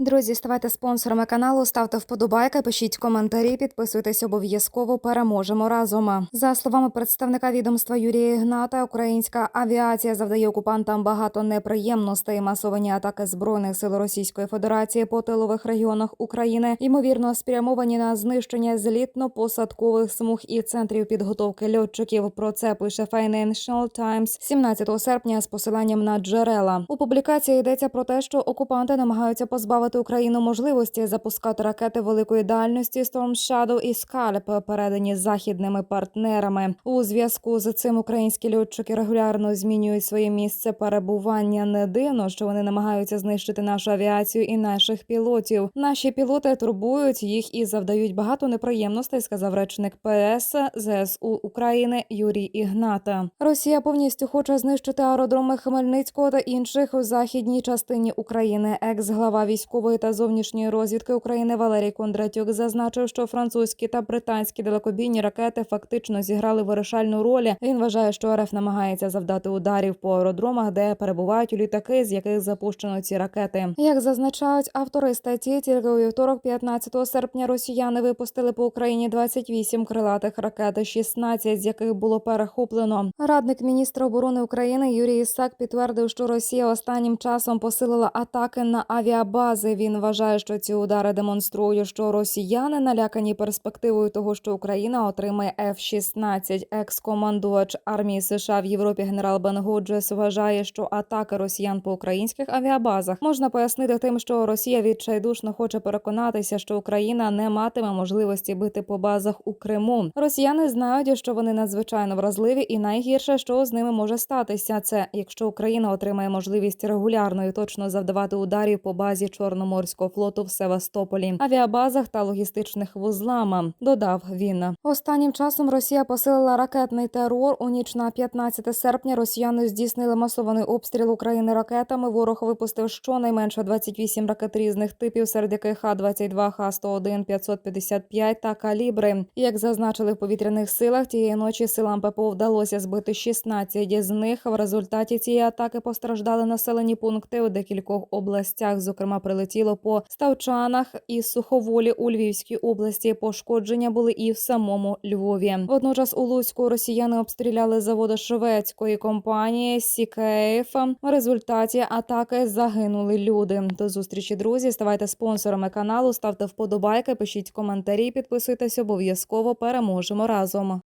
Друзі, ставайте спонсорами каналу, ставте вподобайки, пишіть коментарі, підписуйтесь обов'язково. Переможемо разом. За словами представника відомства Юрія Ігната, українська авіація завдає окупантам багато неприємностей. Масовані атаки збройних сил Російської Федерації по тилових регіонах України ймовірно спрямовані на знищення злітно-посадкових смуг і центрів підготовки льотчиків. Про це пише Financial Times 17 серпня з посиланням на джерела. У публікації йдеться про те, що окупанти намагаються позбавити Україну можливості запускати ракети великої дальності Storm Shadow і Scalp, передані західними партнерами. У зв'язку з цим українські льотчики регулярно змінюють своє місце перебування. Не дивно, що вони намагаються знищити нашу авіацію і наших пілотів. Наші пілоти турбують їх і завдають багато неприємностей, сказав речник ПС ЗСУ України Юрій Ігната. Росія повністю хоче знищити аеродроми Хмельницького та інших у західній частині України. Екс-глава військової та зовнішньої розвідки України Валерій Кондратюк зазначив, що французькі та британські далекобійні ракети фактично зіграли вирішальну роль. Він вважає, що РФ намагається завдати ударів по аеродромах, де перебувають літаки, з яких запущено ці ракети. Як зазначають автори статті, тільки у вівторок, 15 серпня, росіяни випустили по Україні 28 крилатих ракет, 16 з яких було перехоплено. Радник міністра оборони України Юрій Ісак підтвердив, що Росія останнім часом посилила атаки на авіабази. Він вважає, що ці удари демонструють, що росіяни налякані перспективою того, що Україна отримає F-16. Екс-командувач армії США в Європі генерал Бен Годжес вважає, що атаки росіян по українських авіабазах можна пояснити тим, що Росія відчайдушно хоче переконатися, що Україна не матиме можливості бити по базах у Криму. Росіяни знають, що вони надзвичайно вразливі, і найгірше, що з ними може статися, це якщо Україна отримає можливість регулярно і точно завдавати ударів по базі Чорноморського флоту в Севастополі, авіабазах та логістичних вузлами. Додав він. Останнім часом Росія посилила ракетний терор. У ніч на 15 серпня росіяни здійснили масований обстріл України ракетами. Ворог випустив щонайменше 28 ракет різних типів, серед яких Х-22, Х-101, 555 та калібри. Як зазначили в повітряних силах, тієї ночі силам ППО вдалося збити 16 з них. В результаті цієї атаки постраждали населені пункти у декількох областях. Зокрема, прилетіло по Ставчанах і Суховолі у Львівській області. Пошкодження були і в самому Львові. Водночас у Луцьку росіяни обстріляли заводи шведської компанії Сікейф. В результаті атаки загинули люди. До зустрічі, друзі. Ставайте спонсорами каналу, ставте вподобайки, пишіть коментарі, підписуйтесь обов'язково. Переможемо разом.